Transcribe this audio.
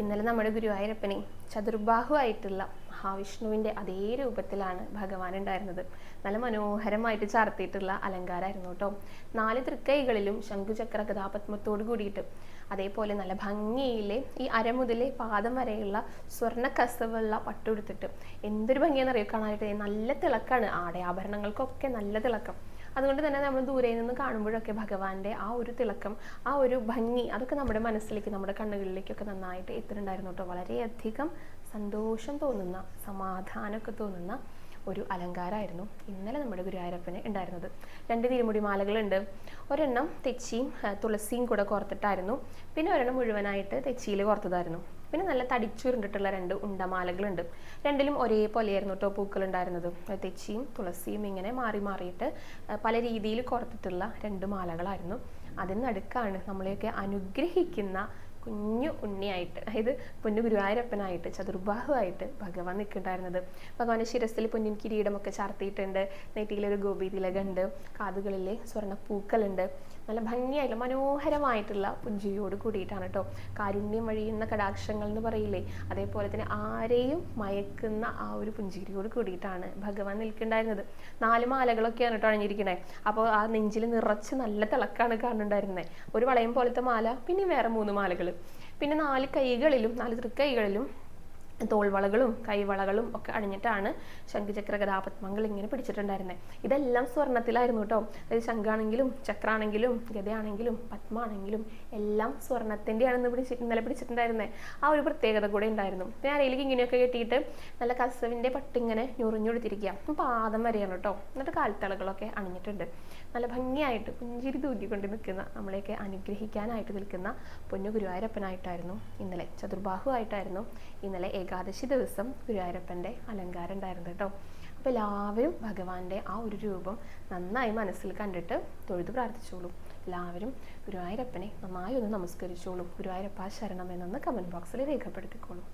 ഇന്നലെ നമ്മുടെ ഗുരുവായൂരപ്പനെ ചതുർബാഹുവായിട്ടുള്ള മഹാവിഷ്ണുവിന്റെ അതേ രൂപത്തിലാണ് ഭഗവാൻ ഉണ്ടായിരുന്നത്. നല്ല മനോഹരമായിട്ട് ചാർത്തിയിട്ടുള്ള അലങ്കാരമായിരുന്നു കേട്ടോ. നാല് തൃക്കൈകളിലും ശംഖുചക്ര കഥാപത്മത്തോട് കൂടിയിട്ട് അതേപോലെ നല്ല ഭംഗിയിലെ ഈ അര മുതലെ പാദം വരെയുള്ള സ്വർണ കസവുള്ള പട്ടുടുത്തിട്ട് എന്തൊരു ഭംഗിയാണെന്നറിയോ? കാണാനായിട്ട് നല്ല തിളക്കാണ്. ആടയാഭരണങ്ങൾക്കൊക്കെ നല്ല തിളക്കം. അതുകൊണ്ട് തന്നെ നമ്മൾ ദൂരെ നിന്ന് കാണുമ്പോഴൊക്കെ ഭഗവാന്റെ ആ ഒരു തിളക്കം ആ ഒരു ഭംഗി അതൊക്കെ നമ്മുടെ മനസ്സിലേക്ക് നമ്മുടെ കണ്ണുകളിലേക്കൊക്കെ നന്നായിട്ട് എത്തുന്നുണ്ടായിരുന്നു കേട്ടോ. വളരെയധികം സന്തോഷം തോന്നുന്ന സമാധാനമൊക്കെ തോന്നുന്ന ഒരു അലങ്കാരമായിരുന്നു ഇന്നലെ നമ്മുടെ ഗുരുവായൂരപ്പന് ഉണ്ടായിരുന്നത്. രണ്ട് തിരുമുടി മാലകളുണ്ട്. ഒരെണ്ണം തെച്ചിയും തുളസിയും കൂടെ കോർത്തിട്ടായിരുന്നു. പിന്നെ ഒരെണ്ണം മുഴുവനായിട്ട് തെച്ചിയിൽ കോർത്തതായിരുന്നു. പിന്നെ നല്ല തടിച്ചുരുണ്ടിട്ടുള്ള രണ്ട് ഉണ്ടമാലകളുണ്ട്. രണ്ടിലും ഒരേപോലെയായിരുന്നു കേട്ടോ പൂക്കൾ ഉണ്ടായിരുന്നത് തെച്ചിയും തുളസിയും ഇങ്ങനെ മാറി മാറിയിട്ട് പല രീതിയിൽ കോർത്തിട്ടുള്ള രണ്ട് മാലകളായിരുന്നു. അതിനടുക്കാണ് നമ്മളെയൊക്കെ അനുഗ്രഹിക്കുന്ന കുഞ്ഞു ഉണ്ണിയായിട്ട് അതായത് പൊന്നു ഗുരുവായൂരപ്പനായിട്ട് ചതുർബാഹുവായിട്ട് ഭഗവാൻ നിൽക്കുന്നുണ്ടായിരുന്നത്. ഭഗവാന്റെ ശിരസിൽ പൊന്നിൻ കിരീടമൊക്കെ ചാർത്തിയിട്ടുണ്ട്. നെറ്റിയിലൊരു ഗോപി തിലകുണ്ട് കാതുകളിലെ സ്വർണപ്പൂക്കളുണ്ട് നല്ല ഭംഗിയായിട്ടുള്ള മനോഹരമായിട്ടുള്ള പുഞ്ചിരിയോട് കൂടിയിട്ടാണ് കേട്ടോ. കാരുണ്യം വഴിയുന്ന കടാക്ഷങ്ങൾ എന്ന് പറയില്ലേ അതേപോലെ തന്നെ ആരെയും മയക്കുന്ന ആ ഒരു പുഞ്ചിരിയോട് കൂടിയിട്ടാണ് ഭഗവാൻ നിൽക്കുന്നുണ്ടായിരുന്നത്. നാല് മാലകളൊക്കെയാണ് കേട്ടോ അണിഞ്ഞിരിക്കണേ. അപ്പോൾ ആ നെഞ്ചിൽ നിറച്ച് നല്ല തിളക്കാണ് കാണുന്നുണ്ടായിരുന്നത്. ഒരു വളയം പോലത്തെ മാല പിന്നെ വേറെ മൂന്ന് മാലകൾ പിന്നെ നാല് കൈകളിലും നാല് തൃക്കൈകളിലും തോൾവളകളും കൈവളകളും ഒക്കെ അണിഞ്ഞിട്ടാണ് ശംഖുചക്ര ഗതാപത്മങ്ങൾ ഇങ്ങനെ പിടിച്ചിട്ടുണ്ടായിരുന്നത് ഇതെല്ലാം സ്വർണത്തിലായിരുന്നു കേട്ടോ അതായത് ശംഖാണെങ്കിലും ചക്രാണെങ്കിലും ഗതയാണെങ്കിലും പത്മാണെങ്കിലും എല്ലാം സ്വർണത്തിന്റെയാണെന്ന് പിടിച്ച് ഇന്നലെ പിടിച്ചിട്ടുണ്ടായിരുന്നത് ആ ഒരു പ്രത്യേകത കൂടെ ഉണ്ടായിരുന്നു. പിന്നെ അരയിലേക്ക് ഇങ്ങനെയൊക്കെ കെട്ടിയിട്ട് നല്ല കസവിന്റെ പട്ടിങ്ങനെ ഞുറിഞ്ഞുകൊടുത്തിരിക്കുക പാദം വരെയാണ് കേട്ടോ എന്നിട്ട് കാൽത്തളകളൊക്കെ അണിഞ്ഞിട്ടുണ്ട്. നല്ല ഭംഗിയായിട്ട് പുഞ്ചിരി തൂക്കിക്കൊണ്ട് നിൽക്കുന്ന നമ്മളെയൊക്കെ അനുഗ്രഹിക്കാനായിട്ട് നിൽക്കുന്ന പൊന്നു ഗുരുവായൂരപ്പനായിട്ടായിരുന്നു ഇന്നലെ. ചതുർബാഹു ആയിട്ടായിരുന്നു ഇന്നലെ ഏകാദശി ദിവസം ഗുരുവായൂരപ്പന്റെ അലങ്കാരം ഉണ്ടായിരുന്നത് കേട്ടോ. അപ്പോൾ എല്ലാവരും ഭഗവാന്റെ ആ ഒരു രൂപം നന്നായി മനസ്സിൽ കണ്ടിട്ട് തൊഴുതു പ്രാർത്ഥിച്ചോളൂ. എല്ലാവരും ഗുരുവായൂരപ്പനെ നന്നായി ഒന്ന് നമസ്കരിച്ചോളൂ. ഗുരുവായൂരപ്പ ശരണം എന്നൊന്ന് കമന്റ് ബോക്സിൽ രേഖപ്പെടുത്തിക്കോളൂ.